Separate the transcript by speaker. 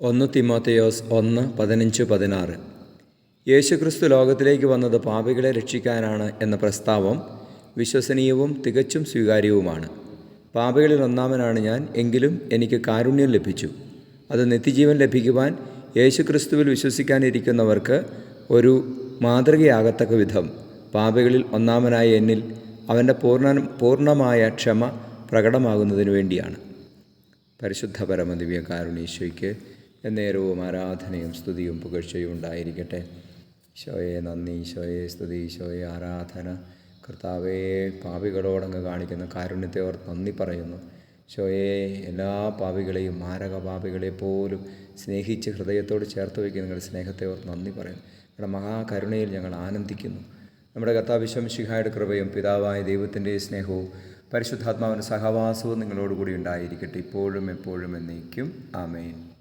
Speaker 1: ഒന്ന് തിമോത്തയോസ് ഒന്ന് പതിനഞ്ച് പതിനാറ്. യേശുക്രിസ്തു ലോകത്തിലേക്ക് വന്നത് പാപികളെ രക്ഷിക്കാനാണ് എന്ന പ്രസ്താവം വിശ്വസനീയവും തികച്ചും സ്വീകാര്യവുമാണ്. പാപികളിൽ ഒന്നാമനാണ് ഞാൻ എങ്കിലും എനിക്ക് കാരുണ്യം ലഭിച്ചു. അത് നിത്യജീവൻ ലഭിക്കുവാൻ യേശുക്രിസ്തുവിൽ വിശ്വസിക്കാനിരിക്കുന്നവർക്ക് ഒരു മാതൃകയാകത്തക്ക വിധം. പാപികളിൽ ഒന്നാമനായ എന്നിൽ അവന്റെ പൂർണ പൂർണമായ ക്ഷമ പ്രകടമാകുന്നതിന് വേണ്ടിയാണ്. പരിശുദ്ധ പരമദിവ്യ കാരുണീശോയ്ക്ക് എന്നേരവും ആരാധനയും സ്തുതിയും പുകഴ്ചയും ഉണ്ടായിരിക്കട്ടെ. ഈശോയെ നന്ദി ഈശോയെ സ്തുതി ഈശോയെ ആരാധന. കർത്താവേ പാപികളോടങ്ങ് കാണിക്കുന്ന കാരുണ്യത്തെ ഓർ നന്ദി പറയുന്നു. ഈശോയെ എല്ലാ പാപികളെയും മാരക പാപികളെ പോലും സ്നേഹിച്ച് ഹൃദയത്തോട് ചേർത്ത് വയ്ക്കുന്ന സ്നേഹത്തെ ഓർ നന്ദി പറയുന്നു. നിങ്ങളുടെ മഹാകരുണയിൽ ഞങ്ങൾ ആനന്ദിക്കുന്നു. നമ്മുടെ കർത്താവിശ്വം ശിഹായുടെ കൃപയും പിതാവായ ദൈവത്തിന്റെ സ്നേഹവും പരിശുദ്ധാത്മാവിന്റെ സഹവാസവും നിങ്ങളോടുകൂടി ഉണ്ടായിരിക്കട്ടെ. ഇപ്പോഴും എപ്പോഴും എന്നേക്കും. ആമേൻ.